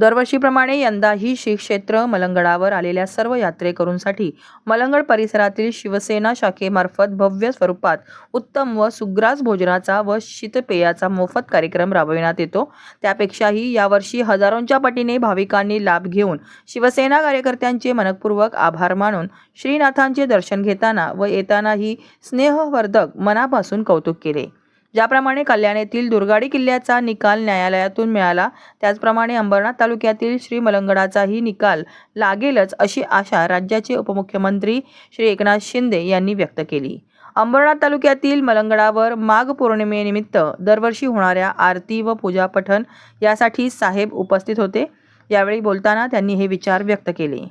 दरवर्षीप्रमाणे यंदाही श्री क्षेत्र मलंगडावर आलेल्या सर्व यात्रेकरूंसाठी मलंगड परिसरातील शिवसेना शाखेमार्फत भव्य स्वरूपात उत्तम व सुग्रास भोजनाचा व शीतपेयाचा मोफत कार्यक्रम राबविण्यात येतो. त्यापेक्षाही यावर्षी हजारोंच्या पटीने भाविकांनी लाभ घेऊन शिवसेना कार्यकर्त्यांचे मनपूर्वक आभार मानून श्रीनाथांचे दर्शन घेताना व येतानाही स्नेहवर्धक मनापासून कौतुक केले. ज्याप्रमाणे कल्याण येथील दुर्गाडी किल्ल्याचा निकाल न्यायालयातून मिळाला त्याचप्रमाणे अंबरनाथ तालुक्यातील श्री मलंगडाचाही निकाल लागेलच अशी आशा राज्याचे उपमुख्यमंत्री श्री एकनाथ शिंदे यांनी व्यक्त केली. अंबरनाथ तालुक्यातील मलंगडावर माघ पौर्णिमेनिमित्त दरवर्षी होणाऱ्या आरती व पूजा पठण यासाठी साहेब उपस्थित होते. यावेळी बोलताना त्यांनी हे विचार व्यक्त केले.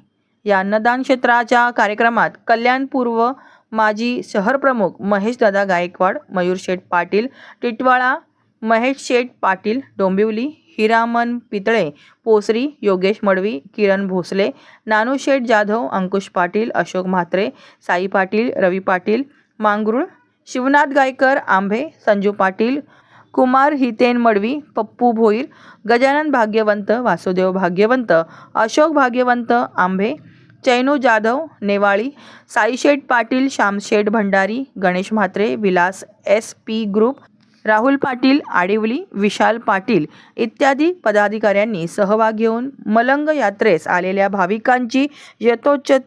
या अन्नदान क्षेत्राच्या कार्यक्रमात कल्याणपूर्व माजी शहरप्रमुख महेशदादा Gaikwad Mayur Sheth Patil Titwala Mahesh Sheth Patil Dombivli Hiraman Pitale Posari Yogesh Madvi Kiran Bhosale Nanu Sheth Jadhav Ankush Patil Ashok Mhatre Sai Patil Ravi Patil Mangrul Shivnath Gaikar Ambhe Sanju Patil Kumar Hiten Madvi Pappu Bhoir Gajanan Bhagyawant Vasudev Bhagyawant Ashok Bhagyawant Aambhe Chainu Jadhav Newali Saisheth Patil Shyamsheth Bhandari Ganesh Mhatre Vilas S P group Rahul Patil Adivali Vishal Patil इत्यादी पदाधिकाऱ्यांनी सहभाग घेऊन मलंग यात्रेस आलेल्या भाविकांची यथोचित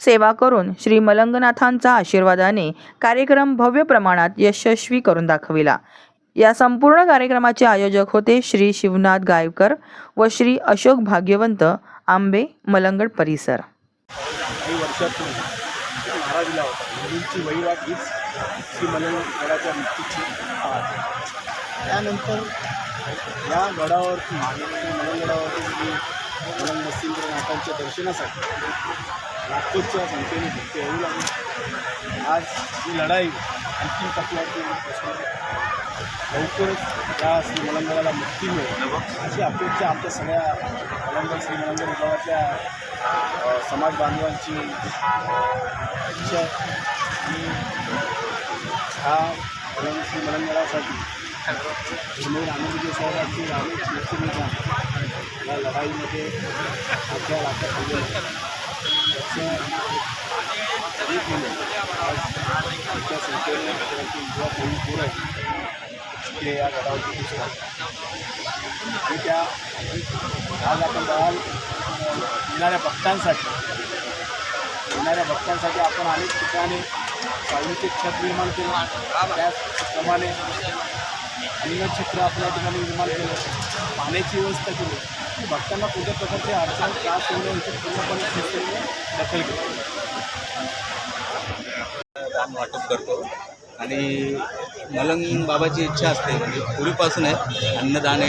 सेवा करून श्री मलंगनाथांचा आशीर्वादाने कार्यक्रम भव्य प्रमाणात यशस्वी करून दाखविला. या संपूर्ण कार्यक्रमाचे आयोजक होते श्री शिवनाथ गायकर व श्री अशोक भाग्यवंत आंबे मलंगड परिसर. काही वर्षातून नारा दिला होता. मुलींची वहिवाट हीच श्री गडाच्या मुक्तीची आहे त्यानंतर या गडावरती श्री मलंगडावरती श्री मलंग नरसिंहनाथांच्या दर्शनासाठी लाखोच्या संख्येने भक्त येऊ लागले. आज ही लढाई अंतिम टप्प्यावरती लवकरच या श्री मलंगडाला मुक्ती मिळेल. अशी अपेक्षा आमच्या सगळ्या मलंगड श्री मलंगड विभागातल्या समाज बांधवांची इच्छा आणि की हा मलंग श्री मलंगडासाठी सुनील आनंदजी साहेबांची आणि शिवसेनेच्या या लढाईमध्ये आपल्या लाखात गेले त्याचं आज मोठ्या संख्येने युवा तरुण पोरं ते या गडावरती दिसतात. आणि त्या आज आपण बघाल येणाऱ्या भक्तांसाठी येणाऱ्या भक्तांसाठी आपण अनेक ठिकाणी सावलीचे छत निर्माण केलं. त्याचप्रमाणे अन्नक्षेत्र आपल्या ठिकाणी निर्माण केलं. पाण्याची व्यवस्था केली. भक्तांना कोणत्या प्रकारचे अडचण त्रास होणं नये याची पूर्णपणे शिवसेनेने दखल घेतली. दान वाटप करतो. आणि मलंग बाबाची इच्छा असते. म्हणजे पूर्वीपासून आहे. अन्नदान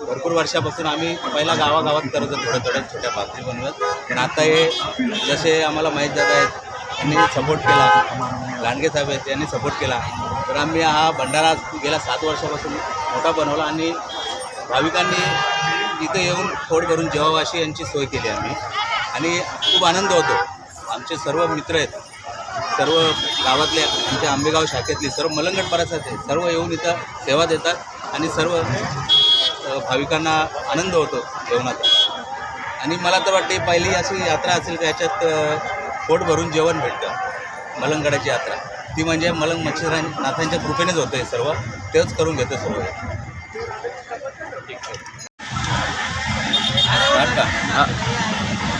भरपूर वर्षापासून आम्ही पहिला गावागावात करत होतो. थोड्या थोड्या छोट्या पातळी बनवत. पण आता हे जसे आम्हाला माहीत जात आहेत त्यांनी सपोर्ट केला. लांडगे साहेब आहेत त्यांनी सपोर्ट केला. तर आम्ही हा भंडारा गेल्या सात वर्षापासून मोठा बनवला आणि भाविकांनी इथं येऊन पोट भरून जेवावाशी यांची सोय केली आम्ही. आणि खूप आनंद होतो. आमचे सर्व मित्र आहेत. सर्व गावातले आमच्या आंबेगाव शाखेतली सर्व मलंगड परिसरातले सर्व येऊन इथं सेवा देतात आणि सर्व भाविकांना आनंद होतो जेवणाचा आणि मला तर वाटते पहिली अशी यात्रा असेल का याच्यात अ, पोट भरून जेवण भेटतं मलंगडाची यात्रा. ती म्हणजे मलंग मच्छिरानाथांच्या कृपेनेच होतं हे सर्व. तेच करून घेतं सर्व. हे.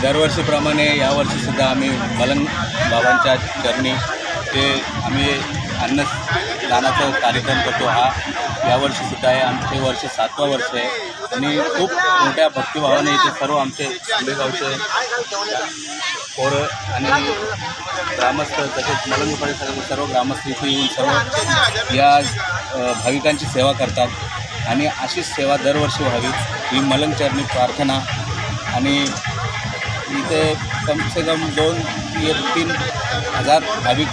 दरवर्षीप्रमाणे यावर्षीसुद्धा आम्ही मलंग बाबांच्या चरणी ते आम्ही अन्नदानाचा कार्यक्रम करतो. हा यावर्षीसुद्धा आहे. आमचे वर्ष सातवा वर्ष आहे. आणि खूप मोठ्या भक्तिभावाने इथे सर्व आमचे आंबेगावचे पोरं आणि ग्रामस्थ तसेच मलंग सर्व ग्रामस्थ इथे येऊन सर्व या भाविकांची सेवा करतात. आणि अशीच सेवा दरवर्षी व्हावी ही मलंगचरणी प्रार्थना आणि इथे कम से कम दोन ते तीन हजार भाविक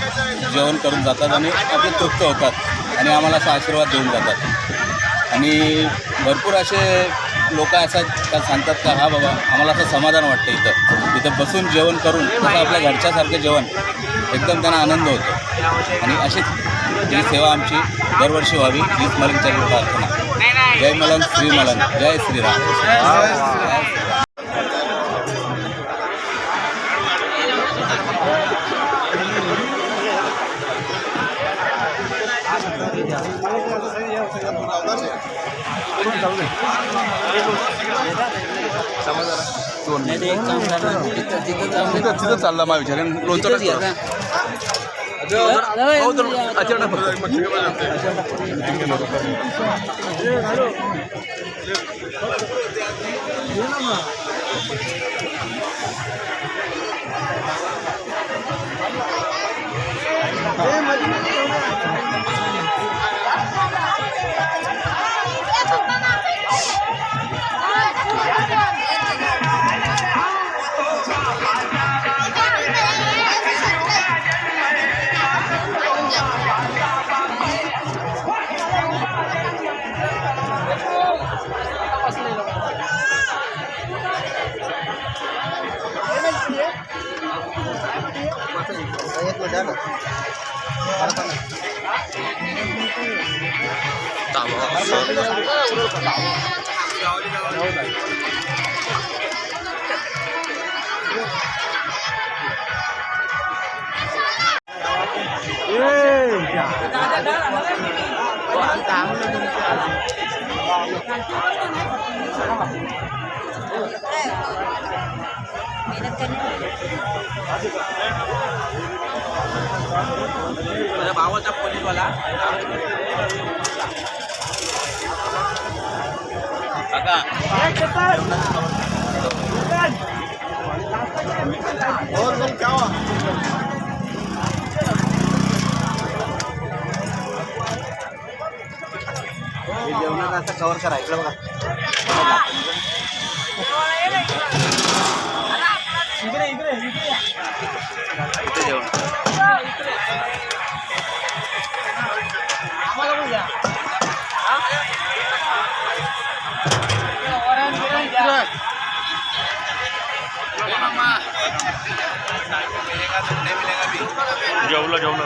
जेवण करून जातात आणि आपले तृप्त होतात आणि आम्हाला असा आशीर्वाद देऊन जातात. आणि भरपूर असे लोक असतात का सांगतात का हा बाबा आम्हाला असं समाधान वाटतं इथं. इथं बसून जेवण करून तसं आपल्या घरच्यासारखं जेवण एकदम त्यांना आनंद होतो. आणि अशीच ही सेवा आमची दरवर्षी व्हावी हीच मलंगच्या प्रार्थना. जय मलंग श्री मलंग. जय श्रीराम. श्रीराम तिथं तिथं चालला माझा विचार लोणचं अचानक Đạo. माझ्या भावाचा पोलीसवाला काका और तुम क्या कव्हर करा इकडे बघा. जेवलं जेवलं.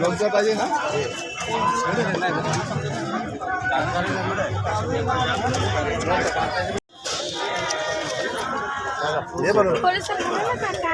लोणचं पाहिजे ना? हे बरोबर.